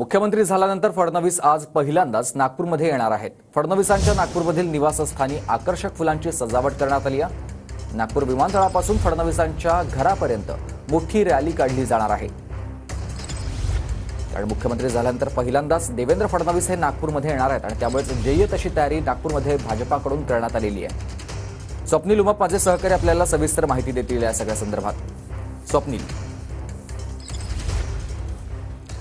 मुख्यमंत्री झाल्यानंतर फडणवीस आज पहिल्यांदाच नागपूरमध्ये येणार आहेत. फडणवीसांच्या नागपूरमधील निवासस्थानी आकर्षक फुलांची सजावट करण्यात आली आहे. नागपूर विमानतळापासून फडणवीसांच्या घरापर्यंत मोठी रॅली काढली जाणार आहे. कारण मुख्यमंत्री झाल्यानंतर पहिल्यांदाच देवेंद्र फडणवीस हे नागपूरमध्ये येणार आहेत आणि त्यामुळेच जय्यत अशी तयारी नागपूरमध्ये भाजपाकडून करण्यात आलेली आहे. स्वप्नील उमप माझे सहकारी आपल्याला सविस्तर माहिती देतील या सगळ्या संदर्भात. स्वप्नील.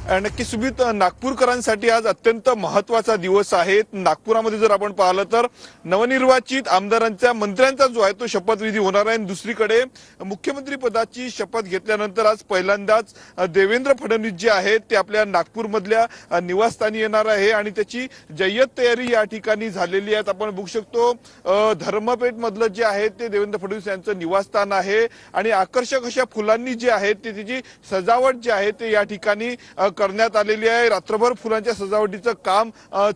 नक्की सुमित नागपूरकरांसाठी आज अत्यंत महत्त्वाचा दिवस आहे. नागपुरामध्ये जर आपण पाहिलं तर नवनिर्वाचित आमदारांच्या मंत्र्यांचा जो आहे तो शपथविधी होणार आहे. आणि दुसरीकडे मुख्यमंत्री पदाची शपथ घेतल्यानंतर आज पहिल्यांदाच देवेंद्र फडणवीस जे आहेत ते आपल्या नागपूरमधल्या निवासस्थानी येणार आहे. आणि त्याची जय्यत तयारी या ठिकाणी झालेली आहे. आपण बघू शकतो धर्मपेठमधलं धर्मपेठ मधलं जे आहे ते देवेंद्र फडणवीस यांचं निवासस्थान आहे. आणि आकर्षक अशा फुलांनी जे आहे ते त्याची सजावट जे आहे ते या ठिकाणी करण्यात आलेली आहे. रात्रभर फुलांच्या सजावटीचं काम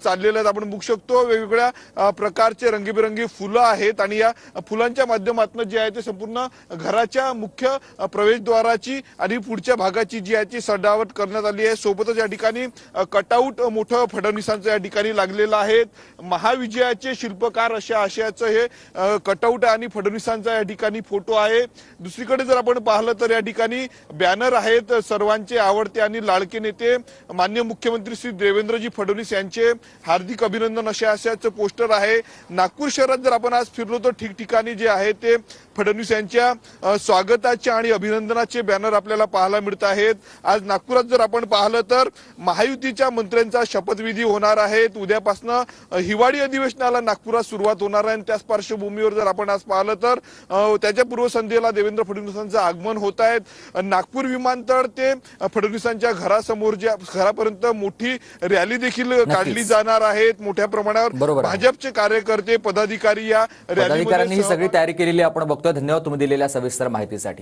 चाललेलं आहे. आपण बघू शकतो वेगवेगळ्या प्रकारचे रंगीबेरंगी फुलं आहेत आणि या फुलांच्या माध्यमातून जे आहे ते संपूर्ण घराच्या मुख्य प्रवेशद्वाराची आणि पुढच्या भागाची जी आहे ती सजावट करण्यात आली आहे. सोबतच या ठिकाणी कटआउट मोठं फडणवीसांचं या ठिकाणी लागलेलं आहे. महाविजयाचे शिल्पकार अशा आशयाचं हे कटआउट आणि फडणवीसांचा या ठिकाणी फोटो आहे. दुसरीकडे जर आपण पाहिलं तर या ठिकाणी बॅनर आहेत सर्वांचे आवडते आणि लाडके नेते मान्य मुख्यमंत्री श्री देवेंद्रजी फडणवीस यांचे हार्दिक अभिनंदन अशा आशयाचं पोस्टर आहे. नागपूर शहरात जर आपण आज फिरलो तर ठिकठिकाणी जे आहे ते फडणवीस यांच्या स्वागताचे आणि अभिनंदनाचे बॅनर आपल्याला पाहायला मिळत आहेत. आज नागपुरात जर आपण पाहिलं तर महायुतीच्या मंत्र्यांचा शपथविधी होणार आहेत उद्यापासनं हिवाळी अधिवेशनाला नागपुरात सुरुवात होणार आहे आणि त्याच पार्श्वभूमीवर जर आपण आज पाहिलं तर त्याच्या पूर्वसंध्येला देवेंद्र फडणवीसांचं आगमन होत आहेत नागपूर विमानतळ ते फडणवीसांच्या घरासमोर ज्या घरापर्यंत मोठी रॅली देखील काढली जाणार आहेत मोठ्या प्रमाणावर. भाजपचे कार्यकर्ते पदाधिकारी या रॅलीमध्ये सगळी तयारी केलेली. आपण बघतोय धन्यवाद तुम्ही दिलेल्या सविस्तर माहितीसाठी